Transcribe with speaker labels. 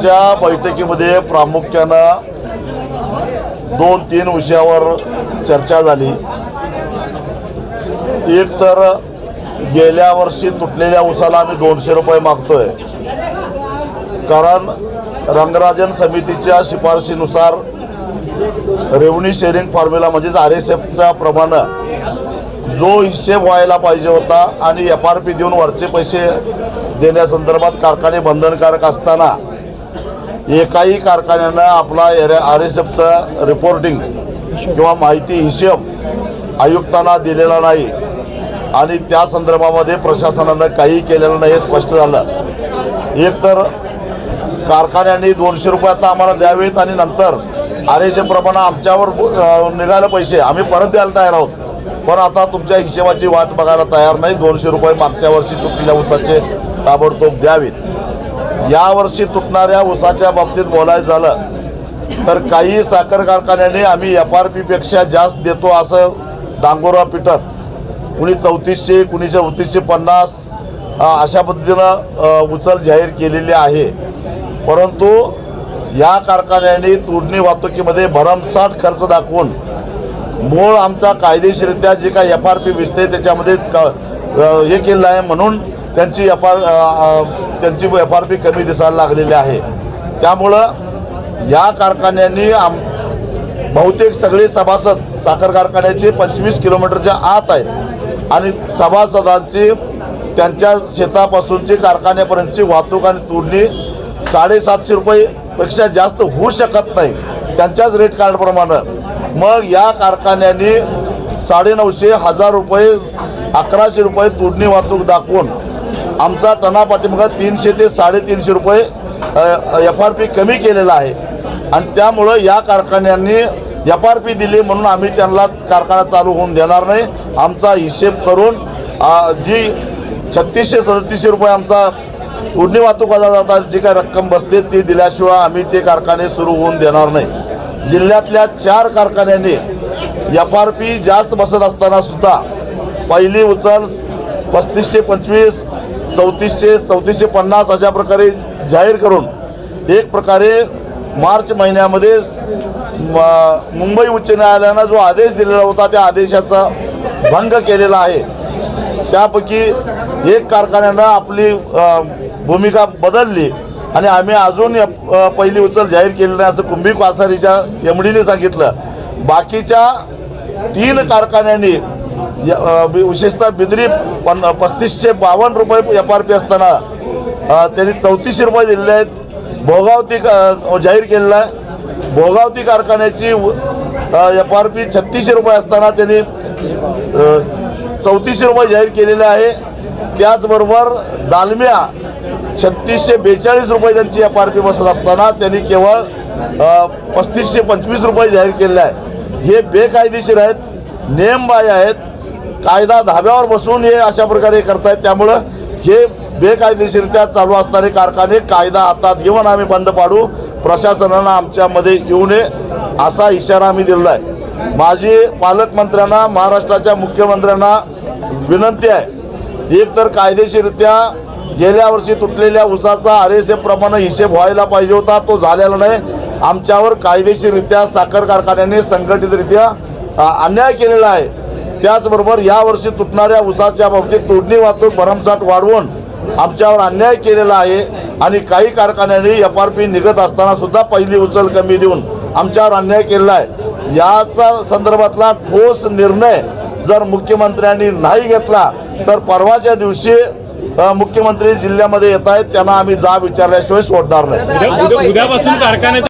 Speaker 1: आजच्या बैठकीमध्ये प्रामुख्यानं दोन तीन विषयावर चर्चा झाली. एक तर गेल्या वर्षी तुटलेल्या उसाला आम्ही दोनशे रुपये मागतोय. कारण रंगराजन समितीच्या शिफारशीनुसार रेव्हन्यू शेअरिंग फॉर्म्युला म्हणजेच आर एस एफच्या प्रमाणे जो हिशेब व्हायला पाहिजे होता आणि एफ आर पी देऊन वरचे पैसे देण्यासंदर्भात कारखाने बंधनकारक असताना एकाही कारखान्यानं आपला आर एस एफचं रिपोर्टिंग किंवा माहिती हिशेब आयुक्तांना दिलेला नाही. आणि त्या संदर्भामध्ये प्रशासनानं काही केलेलं नाही हे स्पष्ट झालं. एक तर कारखान्यांनी दोनशे रुपये आता आम्हाला द्यावेत आणि नंतर आर एस एफप्रमाणं आमच्यावर अ, निघाले पैसे. आम्ही परत द्यायला तयार आहोत. पण आता तुमच्या हिशेबाची वाट बघायला तयार नाही. दोनशे रुपये मागच्या वर्षी तुटलेल्या उसाचे ताबडतोब द्यावेत. यावर्षी तुटणाऱ्या ऊसाच्या बाबतीत बोलायचं झालं तर काही साखर कारखान्याने आम्ही एफ आर पीपेक्षा जास्त देतो असं डांगोरा पिटत. कुणी चौतीसशे कुणी चौतीसशे पन्नास अशा पद्धतीनं उचल जाहीर केलेली आहे. परंतु या कारखान्याने तोडणी वाहतुकीमध्ये भरमसाठ खर्च दाखवून मूळ आमचा कायदेशीररित्या जे काही एफ आर पी विसते त्याच्यामध्ये क- हे केलं आहे. म्हणून त्यांची एफ आर त्यांची एफ आर पी कमी दिसायला लागलेली आहे. त्यामुळं या कारखान्यांनी आम बहुतेक सगळे सभासद साखर कारखान्याचे पंचवीस किलोमीटरच्या आत आहेत. आणि सभासदांची त्यांच्या शेतापासूनची कारखान्यापर्यंतची वाहतूक आणि तोडणी साडेसातशे रुपयेपेक्षा जास्त होऊ शकत नाही. त्यांच्याच रेट कार्डप्रमाणे मग या कारखान्यांनी साडेनऊशे हजार रुपये अकराशे रुपये तोडणी वाहतूक दाखवून आमचा टना पाठीमागा तीनशे ते साडेतीनशे रुपये एफ आर पी कमी केलेला आहे. आणि त्यामुळं या कारखान्यांनी एफ आर पी दिली म्हणून आम्ही त्यांना कारखाना चालू होऊन देणार नाही. आमचा हिशेब करून जी छत्तीसशे सदतीसशे रुपये आमचा उडणी वाहतुकाला जातात जी काही रक्कम बसते ती दिल्याशिवाय आम्ही ते कारखाने सुरू होऊन देणार नाही. जिल्ह्यातल्या चार कारखान्यांनी एफ आर पी जास्त बसत असताना सुद्धा पहिली उचल पस्तीसशे पंचवीस चौतीसशे चौतीसशे पन्नास अशा प्रकारे जाहीर करून एक प्रकारे मार्च महिन्यामध्ये म- मुंबई उच्च न्यायालयानं जो आदेश दिलेला होता त्या आदेशाचा भंग केलेला आहे. त्यापैकी एक कारखान्यानं आपली भूमिका बदलली आणि आम्ही अजून पहिली उचल जाहीर केली नाही असं कुंभी कासारीच्या एम डीने सांगितलं. बाकीच्या तीन कारखान्यांनी विशेषतः बिद्री पन पस्तीसशे बावन्न रुपये एफ आर पी असताना त्यांनी चौतीसशे रुपये दिलेले आहेत. भोगावती का- जाहीर केलेला आहे. भोगावती कारखान्याची एफ आर पी छत्तीसशे रुपये असताना त्यांनी चौतीसशे रुपये जाहीर केलेले आहे. त्याचबरोबर दालम्या छत्तीसशे बेचाळीस रुपये त्यांची एफ आर पी बसत असताना त्यांनी केवळ पस्तीसशे पंचवीस रुपये जाहीर केलेले आहे. हे बेकायदेशीर आहेत नियमबाह्य आहेत. कायदा धाब्यावर बसून हे अशा प्रकारे करतायत. त्यामुळं हे बेकायदेशीररित्या चालू असणारे कारखाने कायदा हातात घेऊन आम्ही बंद पाडू. प्रशासनानं आमच्यामध्ये येऊ नये असा इशारा आम्ही दिलेला आहे. माझी पालकमंत्र्यांना महाराष्ट्राच्या मुख्यमंत्र्यांना विनंती आहे. एक तर कायदेशीररित्या गेल्या वर्षी तुटलेल्या उसाचा आर एस हिशेब व्हायला पाहिजे होता. तो झालेला नाही. आमच्यावर कायदेशीररित्या साखर कारखान्याने संघटितरित्या अन्याय केलेला आहे. त्याचबरोबर यावर्षी तुटणाऱ्या उसाच्या बाबतीत तोडणी वाहतूक भरमसाठ वाढवून आमच्यावर अन्याय केलेला आहे आणि काही कारखान्यांनी एफ आर पी निघत असताना सुद्धा पहिली उचल कमी देऊन आमच्यावर अन्याय केलेला आहे. याचा संदर्भातला ठोस निर्णय जर मुख्यमंत्र्यांनी नाही घेतला तर परवाच्या दिवशी मुख्यमंत्री जिल्ह्यामध्ये येत आहेत त्यांना आम्ही जाब विचारल्याशिवाय सोडणार नाही.